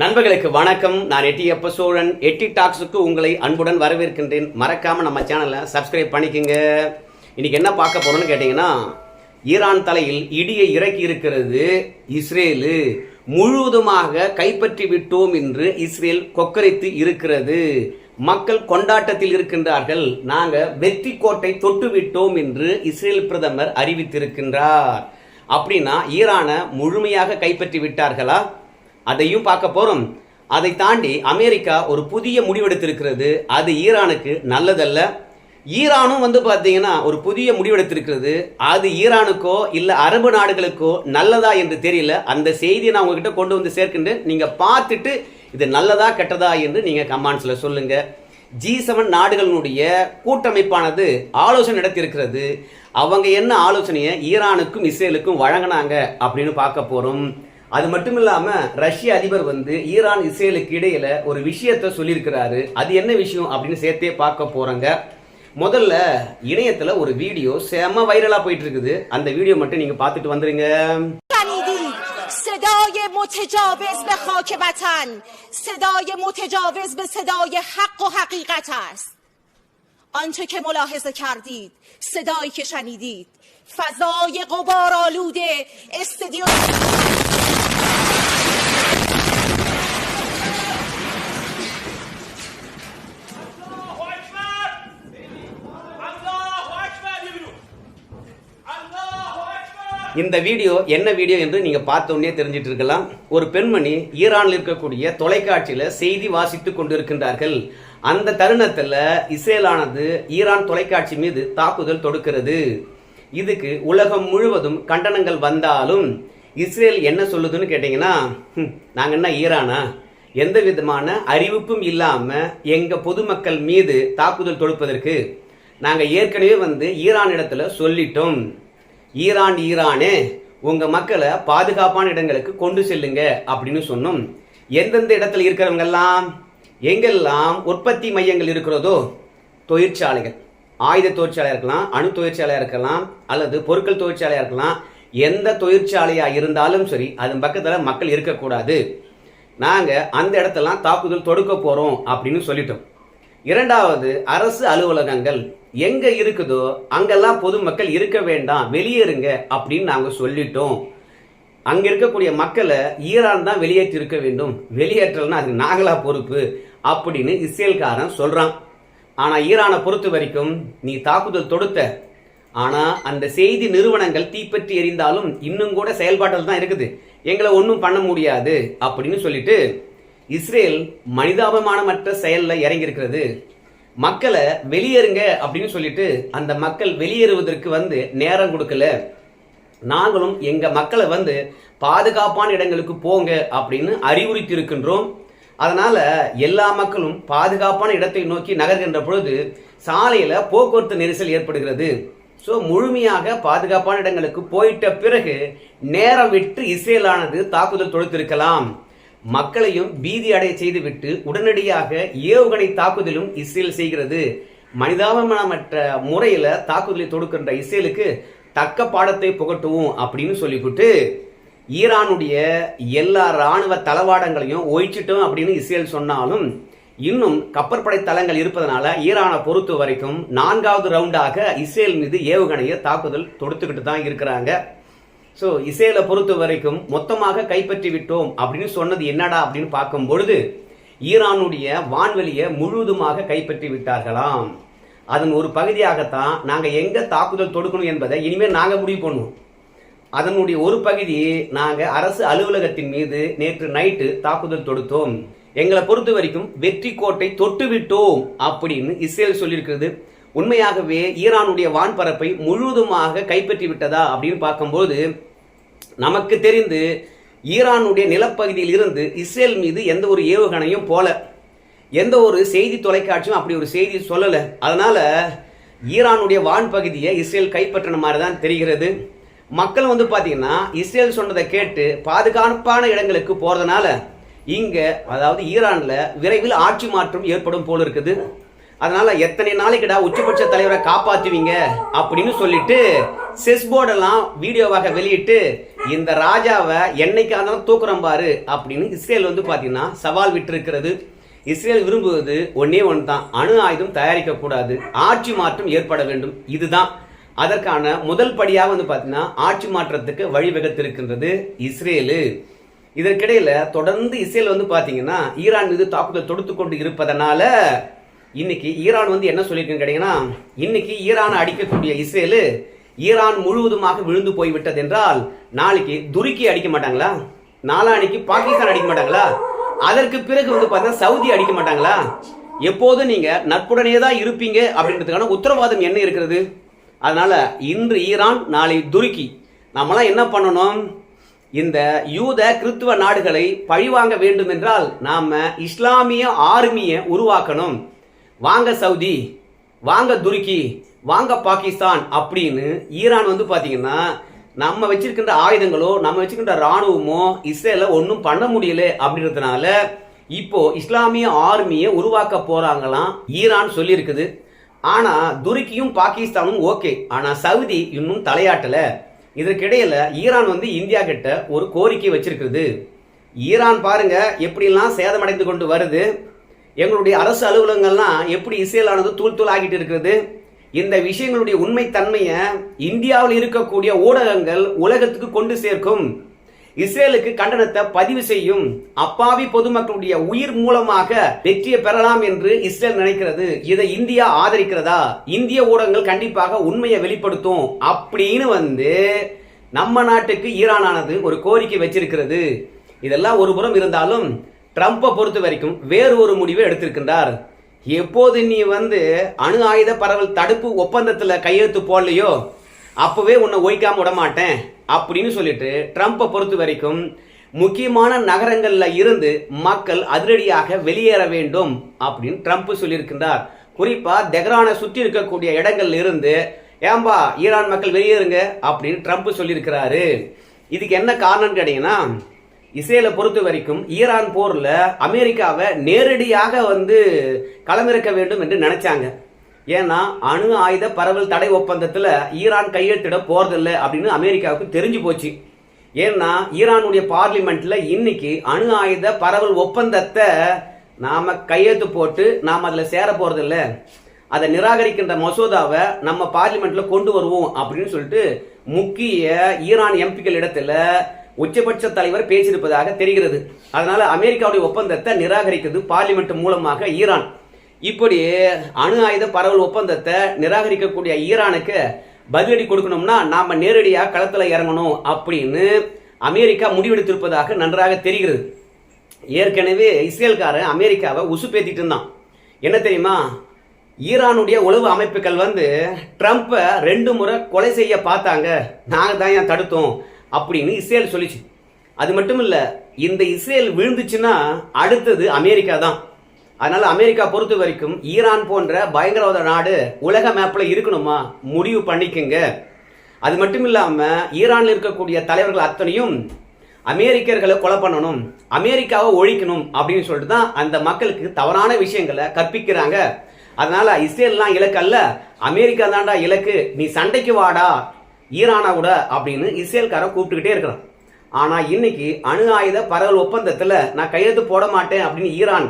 நண்பர்களுக்கு வணக்கம். நான் எட்டி எப்ப சோழன். எட்டி டாக்ஸுக்கு உங்களை அன்புடன் வரவேற்கின்றேன். மறக்காம நம்ம சேனலை சப்ஸ்கிரைப் பண்ணிக்கங்க. இன்னைக்கு என்ன பார்க்க போறோம்னு கேட்டீங்கன்னா ஈரான் தலையில் இடியை இறக்கி இருக்கிறது இஸ்ரேலு. முழுவதுமாக கைப்பற்றி விட்டோம் என்று இஸ்ரேல் கொக்கரித்து இருக்கிறது. மக்கள் கொண்டாட்டத்தில் இருக்கின்றார்கள். நாங்கள் வெற்றி கோட்டை தொட்டு விட்டோம் என்று இஸ்ரேல் பிரதமர் அறிவித்திருக்கின்றார். அப்படின்னா ஈரானை முழுமையாக கைப்பற்றி விட்டார்களா? அதையும் பார்க்க போகிறோம் அதை தாண்டி அமெரிக்கா ஒரு புதிய முடிவெடுத்திருக்கிறது. அது ஈரானுக்கு நல்லதல்ல. ஈரானும் வந்து பார்த்தீங்கன்னா ஒரு புதிய முடிவெடுத்திருக்கிறது. அது ஈரானுக்கோ இல்லை அரபு நாடுகளுக்கோ நல்லதா என்று தெரியல. அந்த செய்தியை நான் உங்ககிட்ட கொண்டு வந்து சேர்க்கின்றேன். நீங்கள் பார்த்துட்டு இது நல்லதா கெட்டதா என்று நீங்கள் கமெண்ட்ஸ்ல சொல்லுங்கள் ஜி செவன் நாடுகளினுடைய கூட்டமைப்பானது ஆலோசனை நடத்தியிருக்கிறது. அவங்க என்ன ஆலோசனையை ஈரானுக்கும் இஸ்ரேலுக்கும் வழங்கினாங்க அப்படின்னு பார்க்க போகிறோம் அது மட்டும் இல்லாம ரஷ்ய அதிபர் வந்து ஈரான் இஸ்ரேலுக்கு இடையில ஒரு விஷயத்த சொல்லியிருக்கிறாரு அது என்ன விஷயம் அப்படின்னு சேர்த்தே பார்க்க போறோங்க முதல்ல இணையத்துல ஒரு வீடியோ செம வைரலா போயிட்டு இருக்குது அந்த வீடியோ மட்டும் நீங்க பார்த்துட்டு வந்துருங்க شنیدید صدای متجاوز به خاک وطن صدای متجاوز به صدای حق و حقیقت است آنچه که ملاحظه کردید صدایی که شنیدید فضای غبارآلود استدیو இந்த வீடியோ என்ன வீடியோ என்று நீங்க பார்த்தோன்னே தெரிஞ்சிட்டு இருக்கலாம் ஒரு பெண்மணி ஈரானில் இருக்கக்கூடிய தொலைக்காட்சியில செய்தி வாசித்து கொண்டிருக்கின்றார்கள். அந்த தருணத்துல இஸ்ரேலானது ஈரான் தொலைக்காட்சி மீது தாக்குதல் தொடுக்கிறது. இதுக்கு உலகம் முழுவதும் கண்டனங்கள் வந்தாலும் இஸ்ரேல் என்ன சொல்லுதுன்னு கேட்டீங்கன்னா "ஹம், நாங்க என்ன ஈரானா? எந்த விதமான அறிவிப்பும் இல்லாம எங்க பொதுமக்கள் மீது தாக்குதல் தொடுப்பதற்கு நாங்க ஏற்கனவே வந்து ஈரான் இடத்துல சொல்லிட்டோம். ஈரான் ஈரானே உங்கள் மக்களை பாதுகாப்பான இடங்களுக்கு கொண்டு செல்லுங்க அப்படின்னு சொன்னோம். எந்தெந்த இடத்துல இருக்கிறவங்கெல்லாம் எங்கெல்லாம் உற்பத்தி மையங்கள் இருக்கிறதோ தொழிற்சாலைகள் ஆயுத தொழிற்சாலையாக இருக்கலாம் அணு தொழிற்சாலையாக இருக்கலாம் அல்லது பொருட்கள் தொழிற்சாலையாக இருக்கலாம் எந்த தொழிற்சாலையாக இருந்தாலும் சரி அதன் பக்கத்தில் மக்கள் இருக்கக்கூடாது. நாங்கள் அந்த இடத்தெல்லாம் தாக்குதல் தொடுக்க போகிறோம் அப்படின்னு சொல்லிட்டோம். இரண்டாவது அரசு அலுவலகங்கள் எங்க இருக்குதோ அங்கெல்லாம் பொதுமக்கள் இருக்க வேண்டாம் வெளியேறுங்க அப்படின்னு நாங்கள் சொல்லிட்டோம். அங்க இருக்கக்கூடிய மக்களை ஈரான் தான் வெளியேற்றி இருக்க வேண்டும். வெளியேற்றல்னா அது நாங்களா பொறுப்பு அப்படின்னு இஸ்ரேல்காரன் சொல்றான். ஆனா ஈரானை பொறுத்த வரைக்கும் நீ தாக்குதல் தொடுத்த. ஆனா அந்த செய்தி நிறுவனங்கள் தீப்பற்றி எரிந்தாலும் இன்னும் கூட செயல்பாட்டில் தான் இருக்குது. எங்களை ஒன்றும் பண்ண முடியாது அப்படின்னு சொல்லிட்டு இஸ்ரேல் மனிதாபமானமற்ற செயலில் இறங்கி இருக்கிறது மக்களை வெளியேறுங்க அப்படின்னு சொல்லிட்டு அந்த மக்கள் வெளியேறுவதற்கு வந்து நேரம் கொடுக்கல. நாங்களும் எங்கள் மக்களை வந்து பாதுகாப்பான இடங்களுக்கு போங்க அப்படின்னு அறிவுறுத்தி இருக்கின்றோம் அதனால் எல்லா மக்களும் பாதுகாப்பான இடத்தை நோக்கி நகர்கின்ற பொழுது சாலையில் போக்குவரத்து நெரிசல் ஏற்படுகிறது. ஸோ முழுமையாக பாதுகாப்பான இடங்களுக்கு போயிட்ட பிறகு நேரம் விட்டு இஸ்ரேலானது தாக்குதல் தொடுத்திருக்கலாம். மக்களையும் பீதி அடைய செய்துவிட்டு உடனடியாக ஏவுகணை தாக்குதலும் இஸ்ரேல் செய்கிறது. மனிதாபமற்ற முறையில தாக்குதலை தொடுக்கின்ற இஸ்ரேலுக்கு தக்க பாடத்தை புகட்டுவோம் அப்படின்னு சொல்லிவிட்டு ஈரானுடைய எல்லா ராணுவ தளவாடங்களையும் ஒழிச்சிட்டோம் அப்படின்னு இஸ்ரேல் சொன்னாலும் இன்னும் கப்பற்படை தளங்கள் இருப்பதனால ஈரானை பொறுத்த வரைக்கும் நான்காவது ரவுண்டாக இஸ்ரேல் மீது ஏவுகணையை தாக்குதல் தொடுத்துக்கிட்டு தான் இருக்கிறாங்க. ஸோ இசையில பொறுத்த வரைக்கும் மொத்தமாக கைப்பற்றி விட்டோம் அப்படின்னு சொன்னது என்னடா அப்படின்னு பார்க்கும் பொழுது ஈரானுடைய வான்வெளியை முழுவதுமாக கைப்பற்றி விட்டார்களாம். அதன் ஒரு பகுதியாகத்தான் நாங்கள் எங்கே தாக்குதல் தொடுக்கணும் என்பதை இனிமேல் நாங்கள் முடிவு பண்ணுவோம். அதனுடைய ஒரு பகுதி நாங்கள் அரசு அலுவலகத்தின் மீது நேற்று நைட்டு தாக்குதல் தொடுத்தோம். எங்களை பொறுத்த வரைக்கும் வெற்றி கோட்டை தொட்டு விட்டோம் அப்படின்னு இஸ்ரேல் சொல்லியிருக்கிறது. உண்மையாகவே ஈரானுடைய வான்பரப்பை முழுவதுமாக கைப்பற்றி விட்டதா அப்படின்னு பார்க்கும்போது நமக்கு தெரிந்து ஈரானுடைய நிலப்பகுதியில் இருந்து இஸ்ரேல் மீது எந்த ஒரு ஏவுகணையும் போல எந்த ஒரு செய்தி தொலைக்காட்சியும் அப்படி ஒரு செய்தி சொல்லலை. அதனால ஈரானுடைய வான்பகுதியை இஸ்ரேல் கைப்பற்றின மாதிரி தான் தெரிகிறது. மக்கள் வந்து பார்த்தீங்கன்னா இஸ்ரேல் சொன்னதை கேட்டு பாதுகாப்பான இடங்களுக்கு போகிறதுனால இங்கே அதாவது ஈரானில் விரைவில் ஆட்சி மாற்றம் ஏற்படும் போல இருக்குது. அதனால எத்தனை நாளைக்குடா உச்சபட்ச தலைவரை காப்பாத்துவீங்க அப்படின்னு சொல்லிட்டு செஸ் போர்டெல்லாம் வீடியோவாக வெளியிட்டு இந்த ராஜாவை என்னைக்காக இருந்தாலும் தூக்குறோம் பாரு அப்படின்னு இஸ்ரேல் வந்து பார்த்தீங்கன்னா சவால் விட்டுருக்கிறது. இஸ்ரேல் விரும்புவது ஒன்னே ஒன்று தான் அணு ஆயுதம் தயாரிக்கக்கூடாது ஆட்சி மாற்றம் ஏற்பட வேண்டும். இதுதான். அதற்கான முதல் படியாக வந்து பார்த்தீங்கன்னா ஆட்சி மாற்றத்துக்கு வழிவகுத்திருக்கின்றது இஸ்ரேலு. இதற்கிடையில் தொடர்ந்து இஸ்ரேல் வந்து பார்த்தீங்கன்னா ஈரான் மீது தாக்குதல் தொடுத்து கொண்டு இருப்பதனால இன்னைக்கு ஈரான் வந்து என்ன சொல்லியிருக்குன்னு கேட்டீங்கன்னா இன்னைக்கு ஈரானை அடிக்கக்கூடிய இஸ்ரேலு ஈரான் முழுவதுமாக விழுந்து போய்விட்டது என்றால் நாளைக்கு துருக்கி அடிக்க மாட்டாங்களா? நாளானைக்கு பாகிஸ்தான் அடிக்க மாட்டாங்களா? அதற்கு பிறகு வந்து பார்த்தீங்கன்னா சவுதி அடிக்க மாட்டாங்களா? எப்போதும் நீங்க நட்புடனே தான் இருப்பீங்க அப்படின்றதுக்கான உத்தரவாதம் என்ன இருக்கிறது? அதனால இன்று ஈரான் நாளை துருக்கி. நம்மளாம் என்ன பண்ணணும்? இந்த யூத கிறித்துவ நாடுகளை பழிவாங்க வேண்டும் என்றால் நாம இஸ்லாமிய ஆர்மியை உருவாக்கணும். வாங்க சவுதி வாங்க துருக்கி வாங்க பாகிஸ்தான் அப்படின்னு ஈரான் வந்து பார்த்தீங்கன்னா நம்ம வச்சிருக்கின்ற ஆயுதங்களோ நம்ம வச்சிருக்கின்ற ராணுவமோ இஸ்ரேல ஒன்றும் பண்ண முடியல அப்படின்றதுனால இப்போ இஸ்லாமிய ஆர்மியை உருவாக்க போறாங்களாம் ஈரான் சொல்லியிருக்குது. ஆனா துருக்கியும் பாகிஸ்தானும் ஓகே. ஆனா சவுதி இன்னும் தலையாட்டல. இதற்கிடையில ஈரான் வந்து இந்தியா கிட்ட ஒரு கோரிக்கை வச்சிருக்குது. ஈரான் பாருங்க எப்படிலாம் சேதமடைந்து கொண்டு வருது. எங்களுடைய அரசு அலுவலகங்கள்லாம் எப்படி இஸ்ரேலானது தூள் தூள் ஆகிட்டு இருக்கிறது இந்த விஷயங்களுடைய உண்மைத்தன்மையை இந்தியாவில் இருக்கக்கூடிய ஊடகங்கள் உலகத்துக்கு கொண்டு சேர்க்கும். இஸ்ரேலுக்கு கண்டனத்தை பதிவு செய்யும் அப்பாவி பொதுமக்களுடைய உயிர் மூலமாக வெற்றியை பெறலாம் என்று இஸ்ரேல் நினைக்கிறது. இதை இந்தியா ஆதரிக்கிறதா? இந்திய ஊடகங்கள் கண்டிப்பாக உண்மையை வெளிப்படுத்தும். அப்படின்னு வந்து நம்ம நாட்டுக்கு ஈரானானது ஒரு கோரிக்கை வச்சிருக்கிறது. இதெல்லாம் ஒரு புறம் இருந்தாலும் ட்ரம்ப்பை பொறுத்த வரைக்கும் வேறு ஒரு முடிவை எடுத்திருக்கின்றார். எப்போது நீ வந்து அணு ஆயுத பரவல் தடுப்பு ஒப்பந்தத்தில் கையெழுத்து போடலையோ அப்போவே உன்னை ஒய்க்காம விட மாட்டேன் அப்படின்னு சொல்லிட்டு ட்ரம்ப்பை பொறுத்த வரைக்கும் முக்கியமான நகரங்களில் இருந்து மக்கள் அதிரடியாக வெளியேற வேண்டும் அப்படின்னு ட்ரம்ப் சொல்லியிருக்கின்றார். குறிப்பாக தெஹ்ரானை சுற்றி இருக்கக்கூடிய இடங்கள்ல இருந்து ஏம்பா ஈரான் மக்கள் வெளியேறுங்க அப்படின்னு ட்ரம்ப் சொல்லியிருக்கிறாரு. இதுக்கு என்ன காரணம்னு கேட்டீங்கன்னா இஸ்ரேலை பொறுத்த வரைக்கும் ஈரான் போரில் அமெரிக்காவை நேரடியாக வந்து களமிறக்க வேண்டும் என்று நினைச்சாங்க. ஏன்னா அணு ஆயுத பரவல் தடை ஒப்பந்தத்தில் ஈரான் கையெழுத்திட போறதில்லை அப்படின்னு அமெரிக்காவுக்கு தெரிஞ்சு போச்சு. ஏன்னா ஈரானுடைய பார்லிமெண்ட்ல இன்னைக்கு அணு ஆயுத பரவல் ஒப்பந்தத்தை நாம கையெழுத்து போட்டு நாம் அதில் சேர போறதில்ல. அதை நிராகரிக்கின்ற மசோதாவை நம்ம பார்லிமெண்ட்ல கொண்டு வருவோம் அப்படின்னு சொல்லிட்டு முக்கிய ஈரான் எம்பிக்கள் இடத்துல உச்சபட்ச தலைவர் பேசியிருப்பதாக தெரிகிறது. அதனால அமெரிக்காவுடைய ஒப்பந்தத்தை நிராகரிக்கிறது பார்லிமெண்ட் மூலமாக ஈரான். இப்படி அணு ஆயுத பரவல் ஒப்பந்தத்தை நிராகரிக்கக்கூடிய ஈரானுக்கு பதிலடி கொடுக்கணும்னா நாம நேரடியாக களத்தில் இறங்கணும் அப்படின்னு அமெரிக்கா முடிவெடுத்திருப்பதாக நன்றாக தெரிகிறது. ஏற்கனவே இஸ்ரேல்காரன் அமெரிக்காவை உசுப்பேத்திட்டு இருந்தான். என்ன தெரியுமா? ஈரானுடைய உளவு அமைப்புகள் வந்து ட்ரம்ப்பை ரெண்டு முறை கொலை செய்ய பார்த்தாங்க. நாங்கள் தான் ஏன் தடுத்தோம்? அப்படின்னு இஸ்ரேல் சொல்லிச்சு. அது மட்டும் இல்லை இந்த இஸ்ரேல் விழுந்துச்சுன்னா அடுத்தது அமெரிக்கா தான். அதனால அமெரிக்கா பொறுத்த வரைக்கும் ஈரான் போன்ற பயங்கரவாத நாடு உலக மேப்பில் இருக்கணுமா? முடிவு பண்ணிக்கங்க. அது மட்டும் இல்லாமல் ஈரானில் இருக்கக்கூடிய தலைவர்கள் அத்தனையும் அமெரிக்கர்களை கொலை பண்ணணும் அமெரிக்காவை ஒழிக்கணும் அப்படின்னு சொல்லிட்டு தான் அந்த மக்களுக்கு தவறான விஷயங்களை கற்பிக்கிறாங்க. அதனால இஸ்ரேல்லாம் இலக்கு அல்ல. அமெரிக்கா தான்டா இலக்கு. நீ சண்டைக்கு வாடா. ஈரானா கூட அப்படின்னு இஸ்ரேல்காரன் கூப்பிட்டுக்கிட்டே இருக்கிறான். ஆனால் இன்னைக்கு அணு ஆயுத பரவல் ஒப்பந்தத்தில் நான் கையெழுத்து போட மாட்டேன் அப்படின்னு ஈரான்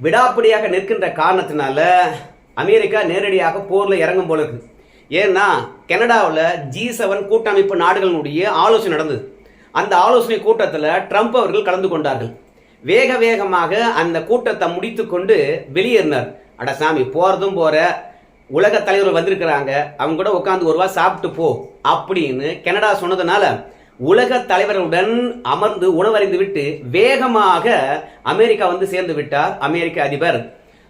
விடாப்பிடியாக நிற்கின்ற காரணத்தினால அமெரிக்கா நேரடியாக போரில் இறங்கும் போல இருக்கு. ஏன்னா கனடாவில் ஜி செவன் கூட்டமைப்பு நாடுகளினுடைய ஆலோசனை நடந்தது. அந்த ஆலோசனை கூட்டத்தில் ட்ரம்ப் அவர்கள் கலந்து கொண்டார்கள். வேக வேகமாக அந்த கூட்டத்தை முடித்து கொண்டு வெளியேறினார். அட சாமி போகிறதும் போகிற உலக தலைவர்கள் வந்திருக்கிறாங்க. அவங்க கூட உட்காந்து ஒருவா சாப்பிட்டு போ அப்படின்னு கனடா சொன்னதுனால உலக தலைவர்களுடன் அமர்ந்து உணவறிந்து விட்டு வேகமாக அமெரிக்கா வந்து சேர்ந்து விட்டார் அமெரிக்க அதிபர்.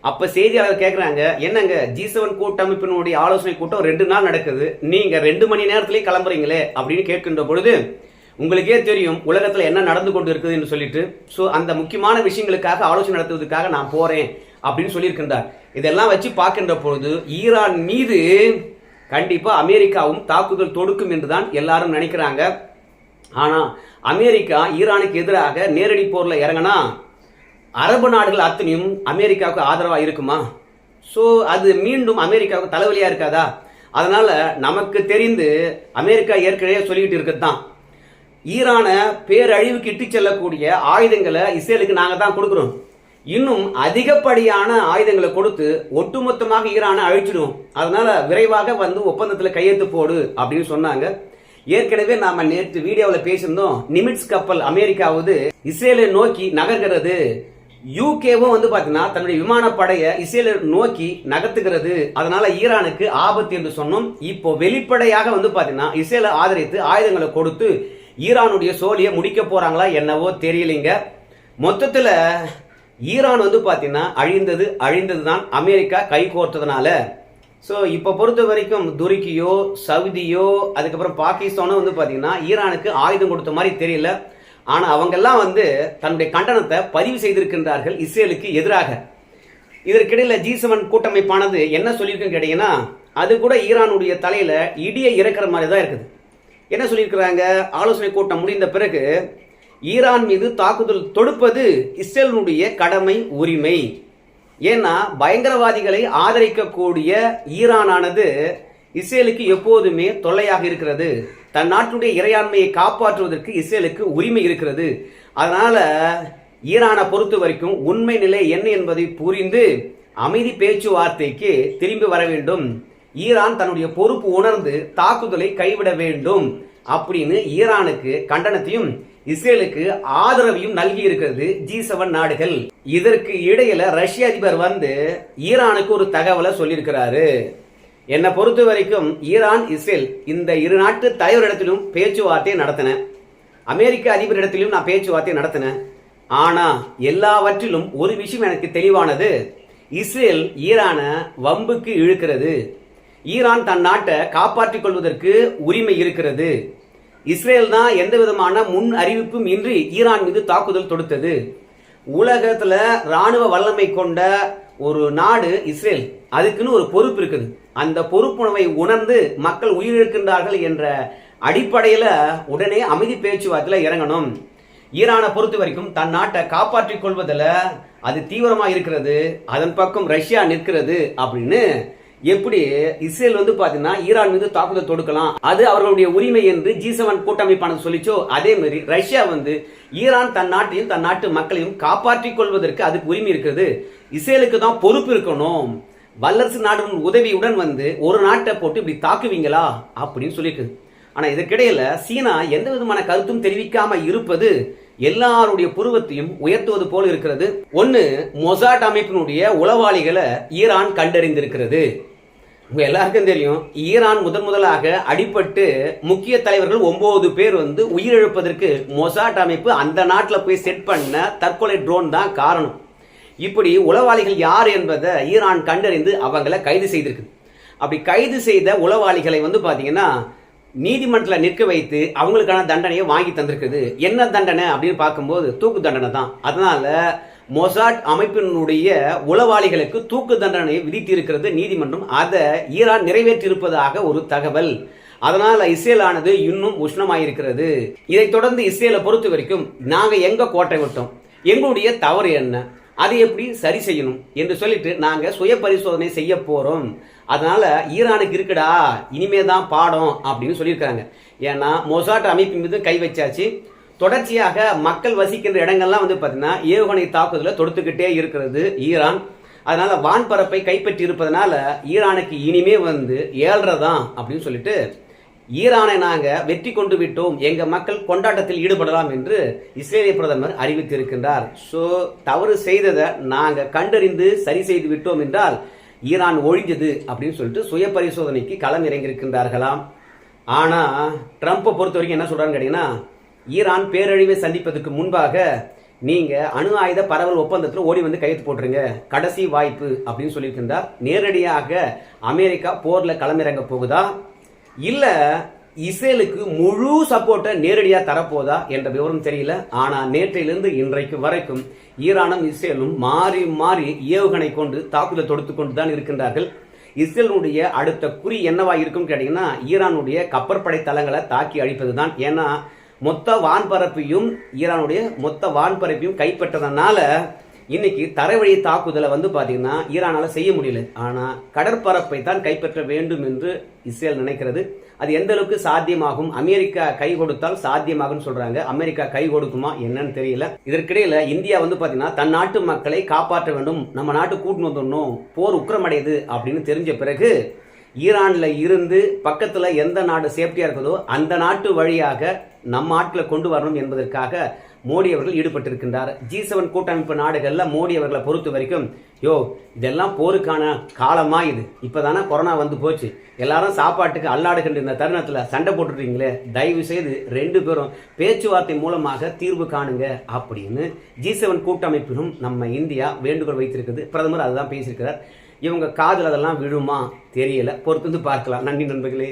அப்ப செய்தியாளர் கேட்குறாங்க என்னங்க ஜி செவன் கூட்டமைப்பினுடைய ஆலோசனை கூட்டம் ரெண்டு நாள் நடக்குது. நீங்க ரெண்டு மணி நேரத்திலேயே கிளம்புறீங்களே அப்படின்னு கேட்கின்ற பொழுது உங்களுக்கே தெரியும் உலகத்துல என்ன நடந்து கொண்டு இருக்குதுன்னு சொல்லிட்டு. ஸோ அந்த முக்கியமான விஷயங்களுக்காக ஆலோசனை நடத்துவதற்காக நான் போறேன். அப்படின்னு சொல்லியிருக்கின்றார். இதெல்லாம் வச்சு பார்க்கின்ற பொழுது ஈரான் மீது கண்டிப்பாக அமெரிக்காவும் தாக்குதல் தொடுக்கும் என்று தான் எல்லாரும் நினைக்கிறாங்க. ஆனால் அமெரிக்கா ஈரானுக்கு எதிராக நேரடி போரில் இறங்கினா அரபு நாடுகள் அத்தனையும் அமெரிக்காவுக்கு ஆதரவாக இருக்குமா? ஸோ அது மீண்டும் அமெரிக்காவுக்கு தலைவலியாக இருக்காதா? அதனால் நமக்கு தெரிந்து அமெரிக்கா ஏற்கனவே சொல்லிக்கிட்டு இருக்கிறது தான் ஈரானை பேரழிவுக்கு இட்டு செல்லக்கூடிய ஆயுதங்களை இஸ்ரேலுக்கு நாங்கள் தான் கொடுக்குறோம். இன்னும் அதிகப்படியான ஆயுதங்களை கொடுத்து ஒட்டுமொத்தமாக ஈரானை அழிச்சிடுவோம். அதனால விரைவாக வந்து ஒப்பந்தத்தில் கையெழுத்து போடு அப்படின்னு சொன்னாங்க. ஏற்கனவே நாம நேற்று வீடியோவில் பேசியிருந்தோம். நிமிட்ஸ் கப்பல் அமெரிக்காவது இஸ்ரேலை நோக்கி நகர்கிறது. யூகேவும் வந்து பாத்தீங்கன்னா தன்னுடைய விமானப்படையை இஸ்ரேலை நோக்கி நகர்த்துகிறது. அதனால ஈரானுக்கு ஆபத்து என்று சொன்னோம். இப்போ வெளிப்படையாக வந்து பாத்தீங்கன்னா இஸ்ரேலை ஆதரித்து ஆயுதங்களை கொடுத்து ஈரானுடைய சோழியை முடிக்க போறாங்களா என்னவோ தெரியலைங்க. மொத்தத்துல ஈரான் வந்து பார்த்தீங்கன்னா அழிந்தது அழிந்தது தான் அமெரிக்கா கை கோர்த்ததுனால. ஸோ இப்போ பொறுத்த வரைக்கும் துருக்கியோ சவுதியோ அதுக்கப்புறம் பாகிஸ்தானோ வந்து பார்த்தீங்கன்னா ஈரானுக்கு ஆயுதம் கொடுத்த மாதிரி தெரியல. ஆனால் அவங்கெல்லாம் வந்து தன்னுடைய கண்டனத்தை பதிவு செய்திருக்கின்றார்கள் இஸ்ரேலுக்கு எதிராக. இதற்கிடையில் ஜி செவன் கூட்டமைப்பானது என்ன சொல்லியிருக்குன்னு கேட்டிங்கன்னா அது கூட ஈரானுடைய தலையில் இடியை இறக்குற மாதிரி தான் இருக்குது. என்ன சொல்லியிருக்கிறாங்க? ஆலோசனை கூட்டம் முடிந்த பிறகு ஈரான் மீது தாக்குதல் தொடுப்பது இஸ்ரேலினுடைய கடமை உரிமை. ஏன்னா பயங்கரவாதிகளை ஆதரிக்கக்கூடிய ஈரானானது இஸ்ரேலுக்கு எப்போதுமே தொல்லையாக இருக்கிறது. தன் நாட்டுடைய இறையாண்மையை காப்பாற்றுவதற்கு இஸ்ரேலுக்கு உரிமை இருக்கிறது. அதனால ஈரானை பொறுத்த வரைக்கும் உண்மை நிலை என்ன என்பதை புரிந்து அமைதி பேச்சுவார்த்தைக்கு திரும்பி வர வேண்டும். ஈரான் தன்னுடைய பொறுப்பு உணர்ந்து தாக்குதலை கைவிட வேண்டும் அப்படின்னு ஈரானுக்கு கண்டனத்தையும் இஸ்ரேலுக்கு ஆதரவையும் நல்கி இருக்கிறது ஜி செவன் நாடுகள். இதற்கு இடையில ரஷ்ய அதிபர் வந்து ஈரானுக்கு ஒரு தகவலை சொல்லியிருக்கிறாரு. என்னை பொறுத்த வரைக்கும் ஈரான் இஸ்ரேல் இந்த இரு நாட்டு தலைவரிடத்திலும் பேச்சுவார்த்தை நடத்தினேன் அமெரிக்க அதிபரிடத்திலும் நான் பேச்சுவார்த்தை நடத்தினேன் ஆனா எல்லாவற்றிலும் ஒரு விஷயம் எனக்கு தெளிவானது. இஸ்ரேல் ஈரானை வம்புக்கு இழுக்கிறது. ஈரான் தன் நாட்டை காப்பாற்றிக் கொள்வதற்கு உரிமை இருக்கிறது. இஸ்ரேல் தான் எந்த விதமான முன் அறிவிப்பும் இன்றி ஈரான் மீது தாக்குதல் தொடுத்தது. உலகத்துல ராணுவ வல்லமை கொண்ட ஒரு நாடு இஸ்ரேல். அதுக்குன்னு ஒரு பொறுப்பு இருக்குது. அந்த பொறுப்புணர்வை உணர்ந்து மக்கள் உயிரிழக்கின்றார்கள் என்ற அடிப்படையில உடனே அமைதி பேச்சுவார்த்தையில இறங்கணும். ஈரானை பொறுத்த வரைக்கும் தன் நாட்டை காப்பாற்றிக் கொள்வதில் அது தீவிரமாக இருக்கிறது. அதன் பக்கம் ரஷ்யா நிற்கிறது அப்படின்னு எப்படி இஸ்ரேல் வந்து பாத்தீங்கன்னா ஈரான் மீது தாக்குதல் தொடுக்கலாம் அது அவர்களுடைய உரிமை என்று ஜி செவன் கூட்டமைப்பானது சொல்லிச்சோ அதே மாதிரி ரஷ்யா வந்து ஈரான் தன் நாட்டையும் தன் நாட்டு மக்களையும் காப்பாற்றிக் கொள்வதற்கு அதுக்கு உரிமை இருக்கிறது. இஸ்ரேலுக்கு தான் பொறுப்பு இருக்கணும். வல்லரசு நாடுகளின் உதவியுடன் வந்து ஒரு நாட்டை போட்டு இப்படி தாக்குவீங்களா? அப்படின்னு சொல்லியிருக்கு. ஆனால் இதற்கிடையில் சீனா எந்த விதமான கருத்தும் தெரிவிக்காம இருப்பது எல்லாருடைய புருவத்தையும் உயர்த்துவது போல் இருக்கிறது. ஒன்று மொசாட் அமைப்பினுடைய உளவாளிகளை ஈரான் கண்டறிந்திருக்கிறது. எல்லாருக்கும் தெரியும் ஈரான் முதன் முதலாக அடிபட்டு முக்கிய தலைவர்கள் ஒன்பது பேர் வந்து உயிரிழப்பதற்கு மொசாட் அமைப்பு அந்த நாட்டில் போய் செட் பண்ண தற்கொலை ட்ரோன் தான் காரணம். இப்படி உளவாளிகள் யார் என்பதை ஈரான் கண்டறிந்து அவங்கள கைது செய்திருக்கு அப்படி கைது செய்த உளவாளிகளை வந்து பார்த்தீங்கன்னா நீதிமன்றத்தில் நிற்க வைத்து அவங்களுக்கான தண்டனையை வாங்கி தந்திருக்குது. என்ன தண்டனை அப்படின்னு பார்க்கும்போது தூக்கு தண்டனை தான். அதனால மொசாட் அமைப்பினுடைய உளவாளிகளுக்கு தூக்கு தண்டனை விதித்திருக்கிறது நீதிமன்றம். அதை ஈரான் நிறைவேற்றியிருப்பதாக ஒரு தகவல். அதனால் இஸ்ரேலானது இன்னும் உஷ்ணமாயிருக்கிறது. இதைத் தொடர்ந்து இஸ்ரேலை பொறுத்த வரைக்கும் நாங்கள் எங்கே கோட்டை விட்டோம்? எங்களுடைய தவறு என்ன? அதை எப்படி சரி செய்யணும்? என்று சொல்லிட்டு நாங்கள் சுய பரிசோதனை செய்ய போகிறோம் அதனால் ஈரானுக்கு இருக்குடா இனிமே தான் பாடம் அப்படின்னு சொல்லியிருக்காங்க ஏன்னா மொசாட் அமைப்பின் மீது கை வச்சாச்சு. தொடர்ச்சியாக மக்கள் வசிக்கின்ற இடங்கள்லாம் வந்து பார்த்தீங்கன்னா ஏவுகணை தாக்குதலை தொடுத்துக்கிட்டே இருக்கிறது ஈரான். அதனால வான்பரப்பை கைப்பற்றி இருப்பதனால ஈரானுக்கு இனிமே வந்து ஏழ்ரை தான் அப்படின்னு சொல்லிட்டு ஈரானை நாங்கள் வெற்றி கொண்டு விட்டோம் எங்கள் மக்கள் கொண்டாட்டத்தில் ஈடுபடலாம் என்று இஸ்ரேலிய பிரதமர் அறிவித்திருக்கின்றார். ஸோ தவறு செய்ததை நாங்கள் கண்டறிந்து சரி செய்து விட்டோம் என்றால் ஈரான் ஒழிஞ்சது அப்படின்னு சொல்லிட்டு சுய பரிசோதனைக்கு களம் இறங்கியிருக்கின்றார்களாம் ஆனால் ட்ரம்ப்பை பொறுத்த வரைக்கும் என்ன சொல்கிறான்னு கேட்டிங்கன்னா ஈரான் பேரழிவை சந்திப்பதற்கு முன்பாக நீங்க அணு ஆயுத பரவல் ஒப்பந்தத்தில் ஓடி வந்து கையெழுத்து போட்டுருங்க. கடைசி வாய்ப்பு அப்படின்னு சொல்லியிருக்கின்றார் நேரடியாக அமெரிக்கா போர்ல களமிறங்க போகுதா? இல்ல இஸ்ரேலுக்கு முழு சப்போர்ட்டை நேரடியாக தரப்போதா என்ற விவரம் தெரியல. ஆனால் நேற்றையிலிருந்து இன்றைக்கு வரைக்கும் ஈரானும் இஸ்ரேலும் மாறி மாறி ஏவுகணை கொண்டு தாக்குதல் தொடுத்து கொண்டு தான் இருக்கின்றார்கள். இஸ்ரேலுடைய அடுத்த குறி என்னவா இருக்கும் கேட்டீங்கன்னா ஈரானுடைய கப்பற்படை தளங்களை தாக்கி அழிப்பது தான் ஏன்னா மொத்த வான்பரப்பையும் ஈரானுடைய மொத்த வான்பரப்பையும் கைப்பற்றதுனால இன்னைக்கு தரைவழி தாக்குதலை வந்து பார்த்தீங்கன்னா ஈரானால செய்ய முடியல. ஆனால் கடற்பரப்பை தான் கைப்பற்ற வேண்டும் என்று இஸ்ரேல் நினைக்கிறது. அது எந்த அளவுக்கு சாத்தியமாகும்? அமெரிக்கா கை கொடுத்தால் சாத்தியமாகும் சொல்றாங்க. அமெரிக்கா கை கொடுக்குமா என்னன்னு தெரியல. இதற்கிடையில இந்தியா வந்து பாத்தீங்கன்னா தன் நாட்டு மக்களை காப்பாற்ற வேண்டும். நம்ம நாட்டு கூட்டு வந்துடணும். போர் உக்கிரமடையுது அப்படின்னு தெரிஞ்ச பிறகு ஈரானில் இருந்து பக்கத்தில் எந்த நாடு சேஃப்டியாக இருக்குதோ அந்த நாட்டு வழியாக நம்ம ஆட்களை கொண்டு வரணும் என்பதற்காக மோடி அவர்கள் ஈடுபட்டிருக்கின்றார். ஜி செவன் கூட்டமைப்பு நாடுகளில் மோடி அவர்களை பொறுத்த வரைக்கும் யோ இதெல்லாம் போருக்கான காலமா இது? இப்போ தானே கொரோனா வந்து போச்சு. எல்லாரும் சாப்பாட்டுக்கு அல்லாடுகின்ற இந்த தருணத்தில் சண்டை போட்டுருக்கீங்களே தயவு செய்து ரெண்டு பேரும் பேச்சுவார்த்தை மூலமாக தீர்வு காணுங்க அப்படின்னு ஜி செவன் கூட்டமைப்பிலும் நம்ம இந்தியா வேண்டுகோள் வைத்திருக்குது. பிரதமர் அதுதான் பேசியிருக்கிறார். இவங்க காதில் அதெல்லாம் விழுமா? தெரியல. பொறுத்து வந்து பார்க்கலாம். நன்றி நண்பர்களே.